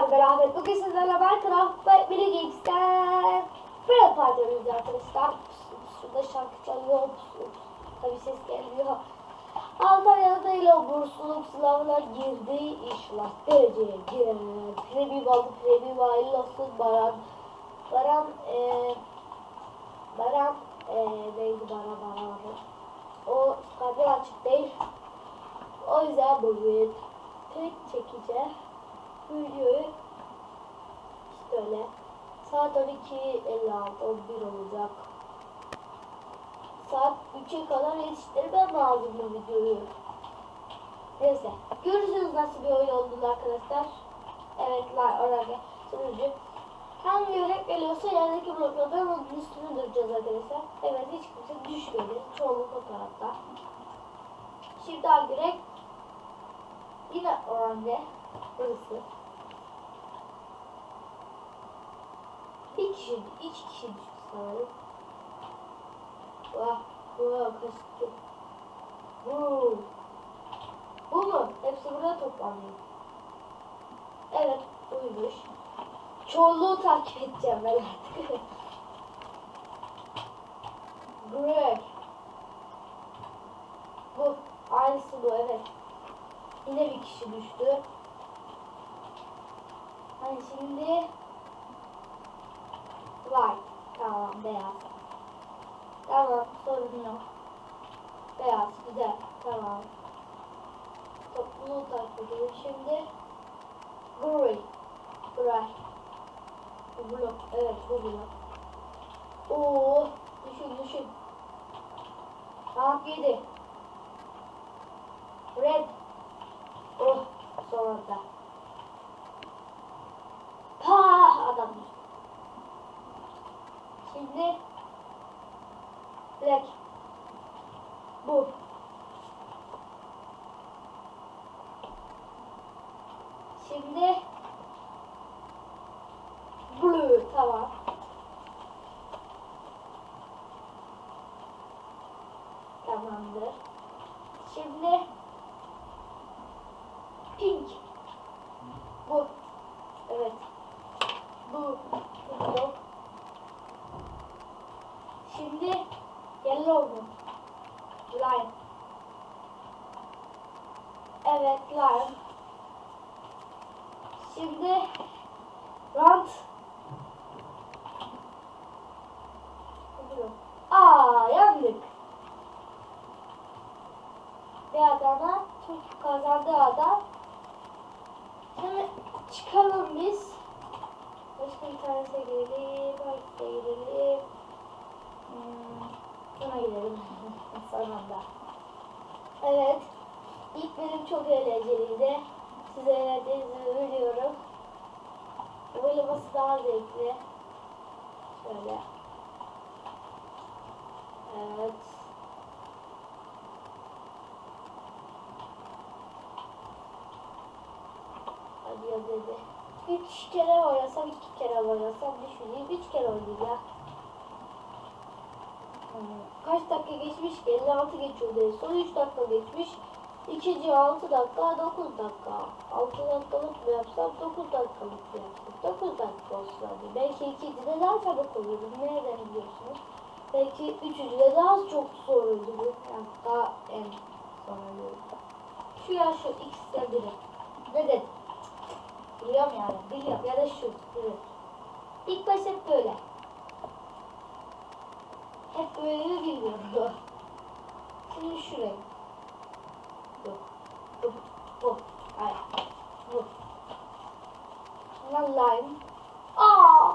Merhabalar ben Ahmet. Bugün sizlerle Minecraft ve Mini Games'ten böyle paylaşıyoruz arkadaşlar. Şurada şarkı çalıyor. Tabi ses gelmiyor. Antalya'da da ile bursluluk sınavına girdi. İnşallah dereceye girer. Premium aldı. Premium hayırlı olsun. Baran. Baran eee Baran eee neydi Baran Baran O kamera açık değil. O yüzden bugün tek çekeceğim videoyu işte öyle. Saat 12.56 11 olacak. Saat 3'e kadar yetiştirmem lazım bu videoyu. Neyse. Görürsünüz nasıl bir oyun olduğunu arkadaşlar. Evet, la oraya sunucu. Hangi yürek geliyorsa yerdeki bloklardan onun üstüne duracağız arkadaşlar. Evet, hiç kimse düşmedi. Çoğunluk o tarafta. Şimdi hangi yürek? Yine oranda. Burası. Bir kişi, iki kişi düştü sanırım. Vah, vah, kaçtı. Bu. Bu mu? Hepsi burada toplanıyor. Evet, buymuş. Çoğunluğu takip edeceğim ben artık. Greg. Bu, aynısı bu, evet. Yine bir kişi düştü. Hani şimdi Ay tamam beyaz. Tamam sorun yok. Beyaz güzel tamam. Topluluğu takip edeyim şimdi. Gray. Gray. Bu blok evet bu blok. Oo düşün düşün. Saat 7. Bu. Şimdi Blue tamam. Tamamdır. Şimdi Pink. Bu. Evet. Bu. Bu blok. Şimdi yellow mu? Lime. Evet lime. Şimdi rant. Aa yandık. Bir adama Türk kazandı adam. Şimdi çıkalım biz. Başka bir tanesi girelim. Başka girelim. Hmm, Buna gidelim. Sonunda. Evet. İlk bölüm çok eğlenceliydi. Size eğlendiğinizi biliyorum. Oynaması daha zevkli. Şöyle. Evet. Hadi ya dedi. Üç kere oynasam, iki kere oynasam düşüneyim. Üç kere oynayayım ya. Hmm, Kaç dakika geçmiş ki? 56 geçiyordu en son. 3 dakika geçmiş. İkinci 6 dakika, 9 dakika. 6 dakikalık mı yapsam, 9 dakikalık mı yapsam? 9 dakika olsun hadi. Belki ikinci de daha çabuk olurdu. Nereden biliyorsunuz? Belki üçüncü de daha çok zor olurdu. Yani daha en son olurdu. Şu ya şu ikisinden biri. Ne dedim? Biliyorum yani. Biliyorum. Ya da şu. Biri. İlk baş hep böyle. Hep böyle mi bilmiyorum. Şimdi şuraya. Bu. Bu. Bu. Hayır. Bu. Lime. Aa!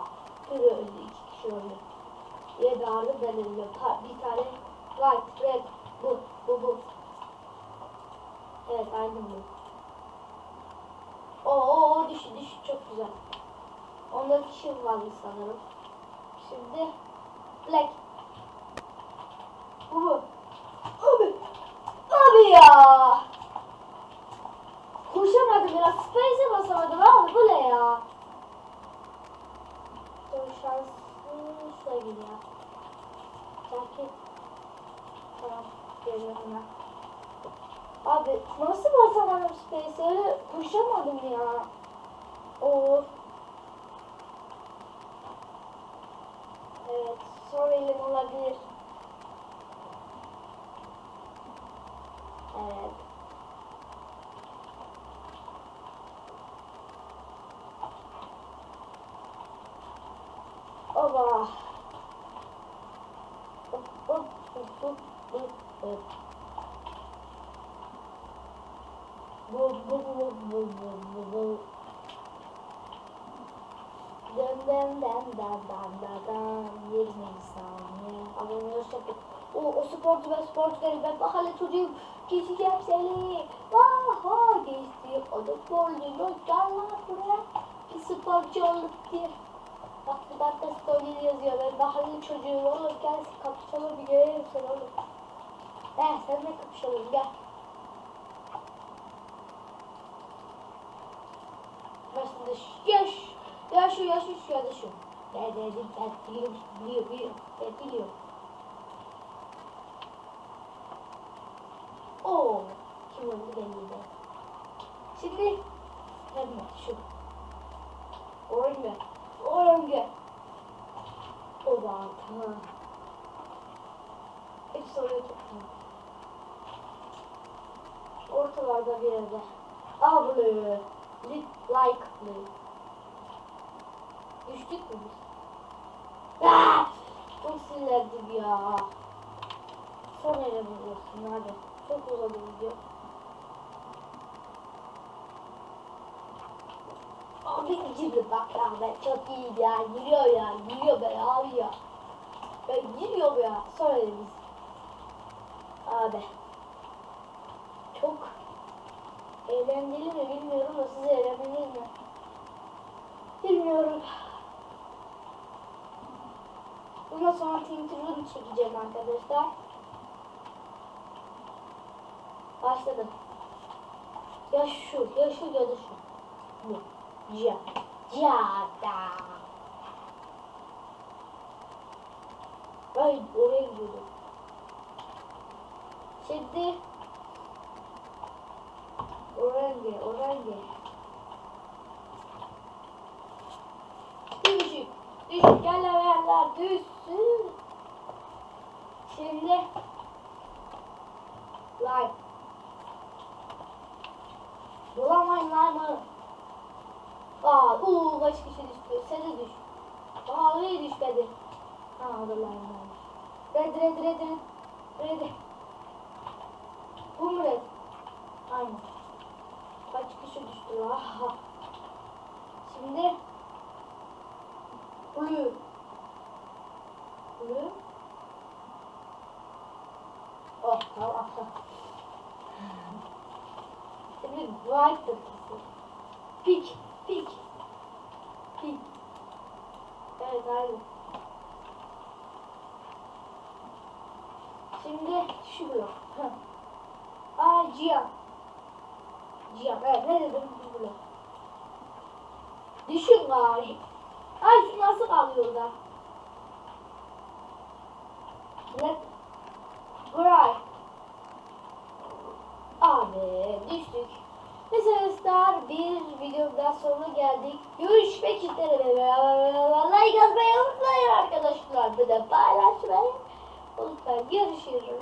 Biri öldü. iki kişi öldü. Diye bağırdı ben öldüm. Bir tane white, red. Bu. Bu. Bu. Evet aynı bu. Oo düşü düşü çok güzel. Onda kişi vardı sanırım. Şimdi black. Bu mu? Abi. Abi ya. Koşamadım biraz. Space'e basamadım abi. Bu ne ya? Dur şuraya gidiyor. Belki. Tamam. Geliyorum hemen. Abi nasıl basamadım Space'e? Koşamadım ya. Oğuz. Evet. Son elim olabilir. Evet. Oba. Bu bu bu bu bu bu bu. Dön dön dön dön dön dön dön. 20 saniye. Abone olursak. O, sporcu ve sporcuları ben mahalle çocuğum. Geçeceğim seni. Vah vah geçti. O da. Gel lan buraya. Bir sporcu olduk diye. Ben mahalle çocuğum oğlum. Gel kapışalım bir görelim seni oğlum. He seninle kapışalım gel. Başında şu- ya şu ya şu ya şu. Ben dedim ben biliyorum biliyorum biliyorum ben biliyorum. Oo kim oldu belliydi. Şimdi hemen şu. Oyna. Oyna. Oba tamam. Sorun yok. tamam. Ortalarda bir yerde. Aa blue. Like blue. Düştük mü biz? Aa! Çok sinirlendim ya. Son ele vuruyorsun hadi. Çok uzadı video. Abi gibi bak ya ben çok iyiyim ya. Giriyor ya. Giriyor be abi ya. Ben giriyor ya. Son elimiz. Abi. Çok eğlenceli mi bilmiyorum da siz eğlendiniz mi? Bilmiyorum. Bundan sonra Tinker'ını çekeceğim arkadaşlar. Başladım. Ya şu, ya şu ya da şu. Bu. Ya. Ya da. Ay oraya gidiyordum. Şimdi Orange, orange. Düşük, düşük gelemeyenler düşsün. Şimdi like. Bulamayın mı? Aa, uuu kaç kişi düştü? Sen de düş. Aa, oraya düşmedi. Ha, line varmış. Red, red, red, red. Red. Bu mu red? Aynen. Kaç kişi düştü la? Şimdi Blue. Blue. Oh tamam. Şimdi white da kesin. Pink. Pink. Pink. Aynı. Şimdi şu blok. Aa Cihan. Cihan evet ne dedim bu. Düşün gari. Ay şu nasıl kalıyor orada? Let Bray. Abi düştük. Mesela arkadaşlar bir videodan sonra geldik. Görüşmek üzere. Bir de paylaşmayı unutmayın. Görüşürüz.